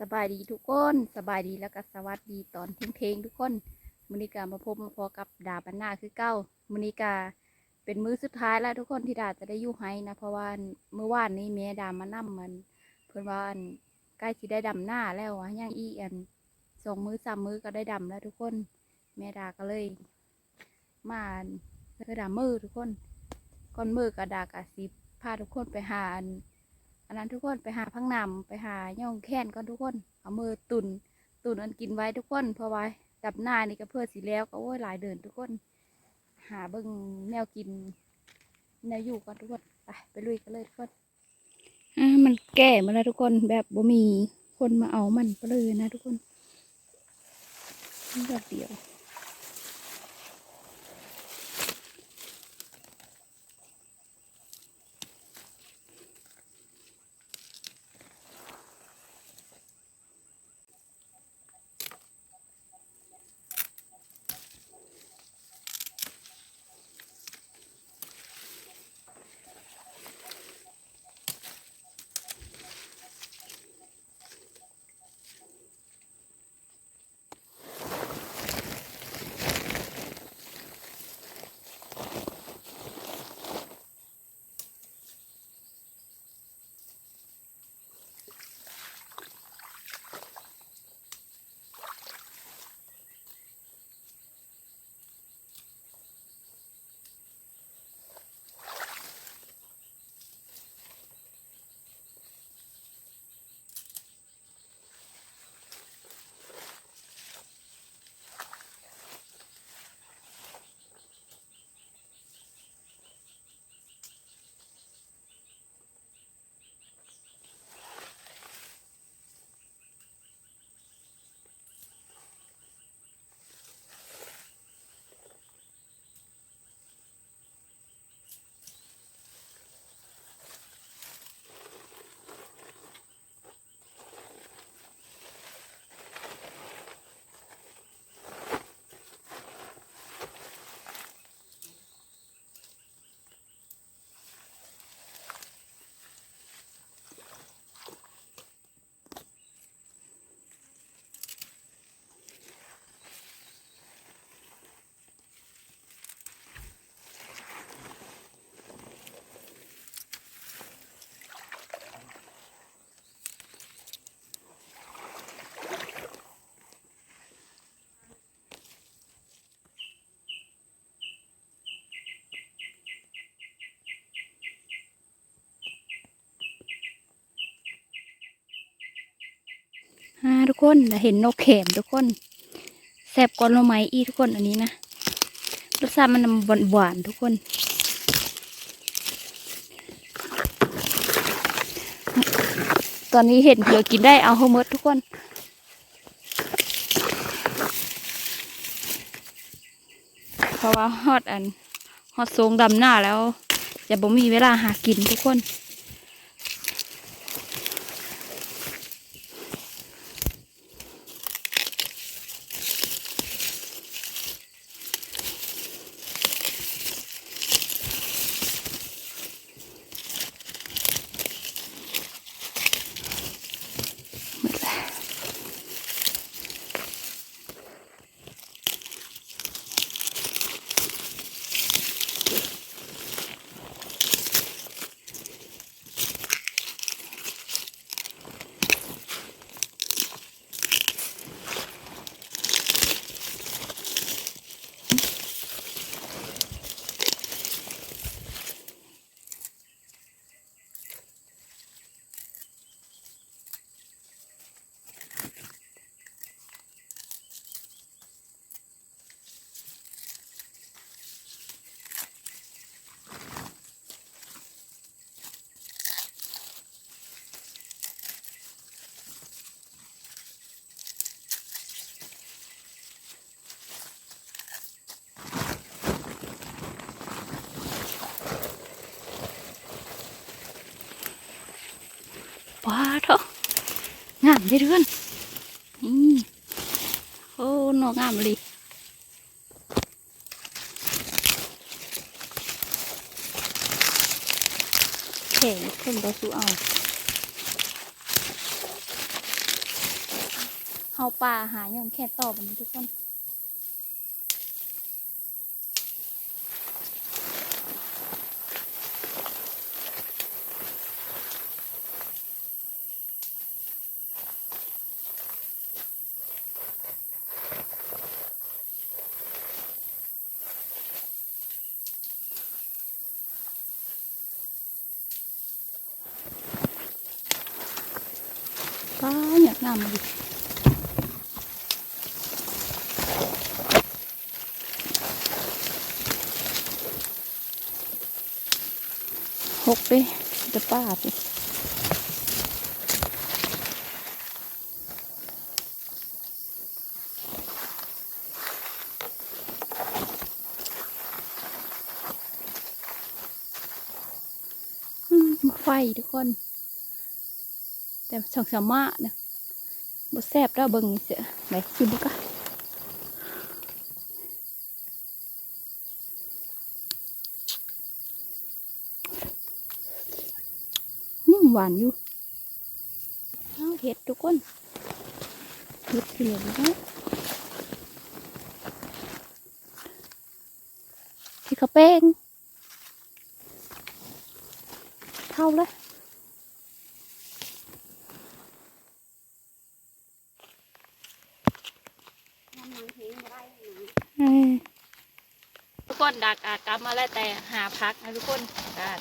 สบายดีทุกคนสบายดีแล้วก็สวัสดีตอนเทงๆทุกคนมอนิกามาพบมาพอกับดาบันหน้าคือเก้ามอนิกาเป็นมื้อสุดท้ายแล้วทุกคนที่ดาจะได้อยู่ไฮนะเพราะว่าเมื่อวานนี้แม่ดามานั่มมันเพื่อนว่านใกล้ที่ได้ดำหน้าแล้วอะย่างอีอันสองมือสามมือก็ได้ดำแล้วทุกคนแม่ดาก็เลย มาเพื่อดำมือทุกคนก่อนมือก็ดากระสิพาทุกคนไปหาอัน อันนั้นทุกคนไปหาพังนำไปหาย่องแค้นก่อนทุกคน เอามือตุนตุนอันกินไว้ทุกคนเพราะว่าดับหน้านี่ก็เพื่อสีแล้วก็โอ้ยหลายเดินทุกคน หาเบิ่งแนวกิน แนวอยู่ก่อนทุกคนไปไปลุยกันเลยทุกคนอ่ามันแก่มาแล้วทุกคนแบบบ่มีคนมาเอามันก็เลยนะทุกคนแบบเดียว อ่าทุกคนเห็นนกแขมทุกคนแซ่บกว่าโลไม้อีทุกคนอันนี้นะรสชาติมันหวานหวานๆทุกคนตอนนี้เห็นเผื่อกินได้เอาเฮาหมดทุกคน เพราะว่าฮอดอันฮอดทรงดำหน้าแล้ว จะบ่มีเวลาหากินทุกคน ว้าเถอะงามได้อเดือนนี่โอ้นอกงามเลยแข่งคนเราสู้เอาเข้าป่าหาอย่างแค่ต่อแบบนี้ทุกคน งามมาดิหกไปจะป้าไปไฟทุกคน แต่สองสามมาเนี่ย บ่แซ่บแล้วเบิ่งเสียไหนชิมบุกะนี่หวานอยู่เอาเห็ดทุกคนเห็ดเหลืองนะที่เขาวแป้งเท่าแล้ว ทุกค นดักอากลับมาแล้วแต่หาพักนะทุกคน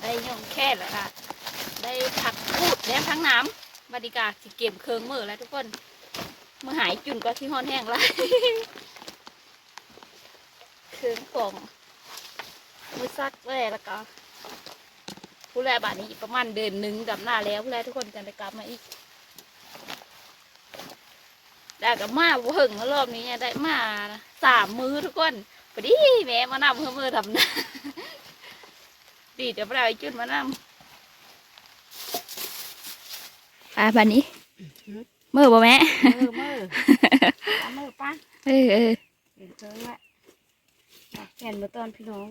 ได้ย่องแค่แล้วค่ะได้ผักพูดแล้วทั้งน้ำบรรยากาศสิเก็บเคืองมือแล้วทุกคนเมื่อหายจุนก็ที่ห้อนแห้งแล้วเคืองของมือซักแว่แล้วก็ผู้แลบาทนี้ประมาณเดือนหนึ่งกับหน้าแล้วผู้แลทุกคนจะได้กลับมาอีกได้กับมาบ่หึงแล้วรอบนี้เนี่ยได้มาสามมือทุกคน พอดีแม่มานำเพื่อมือทำนะดีเดี๋ยวเราจุดมานำอ่าบันนี้มือบ่แม่มือมือเอามือป้าเออเออเห็นเพิ่งละแก่นมาตอนพี่น้อง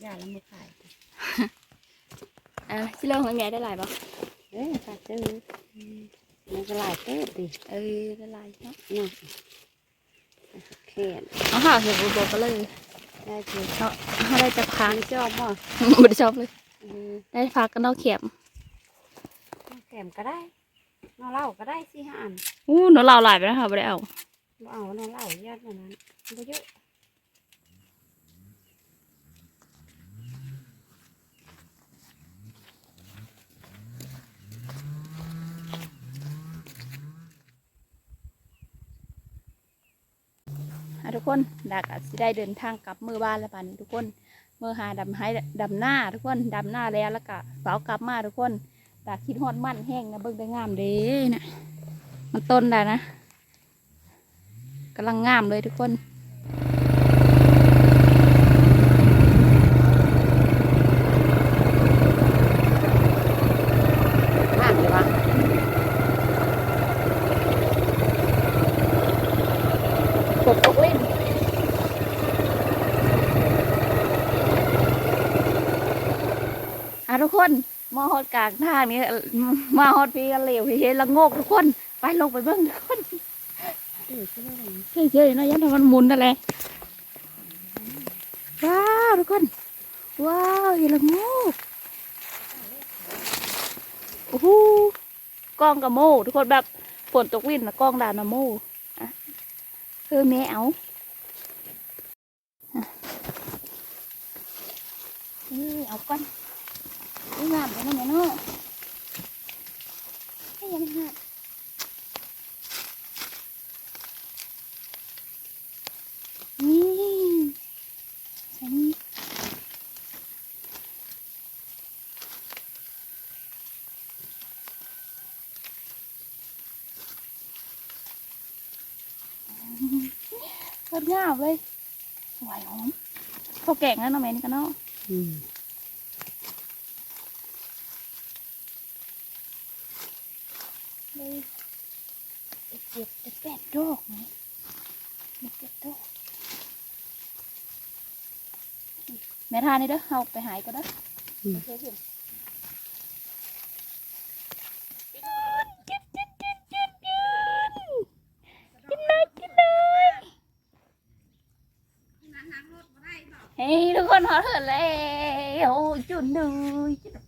อย่าละมือขายอ่าชิลองของแม่ได้หลายบ่เอ้ยขาดซื้ออืมมันก็หลายเติบดิเออได้หลายเนาะ เนาะแขนเอาข้าวเห็ดบ่ก็เลยได้ทีเนาะเขาได้จากพักทางจอบบ่บ่ได้ชอบเลยอืมได้พักกันนอกเข็มแขมก็ได้นอเหล่าก็ได้สิห้าอันอู้หนูเล่าหลายไปแล้วค่ะบ่ได้เอาบ่เอานอเหล่ายอดกว่านั้นบ่เยอะ ทุกคนดักสิได้เดินทางกลับมือบ้านแล้วป่านนี้ทุกคนเมื่อหาดำให้ดำหน้าทุกคนดำหน้าแล้วแล้วก็เฝ้ากลับมาทุกคนดากคิดฮอดมันแห้งนะเบิ่งได้งามเด้นะมันต้นได้นะกำลังงามเลยทุกคน ห้ามเลยวะ กดตกเล่นอะทุกคน มาฮอดกลางทางนี้มาฮอดพี่กันเหลวเฮ้ยละโงกทุกคน ไปลงไปเบิ่งทุกคนเออชื่ออะไรเฉยๆนะยันทำมันหมุนนั่นแหละว้าวทุกคน ว้าวเห็นละโงูโอ้โหกล้องกับโมทุกคนแบบฝนตกวินนะกล้องด่านะโมอะเออแม่เอาอะเออเอาก่อน นี่งามไปนะแม่เนาะให้ยังไม่หาดนี่ฉันรสงามเลยหวานหอมข้าวแก่งนั่นเนาะแม่นี่กันเนาะ จ็ดจะแปดดอกนี่มันแปดดอกแม่ทานี่เด้อเอาไปหายก็ได้อเฮ้ยทุกคนขอเถิดเลยโอ้จุนเลยจุน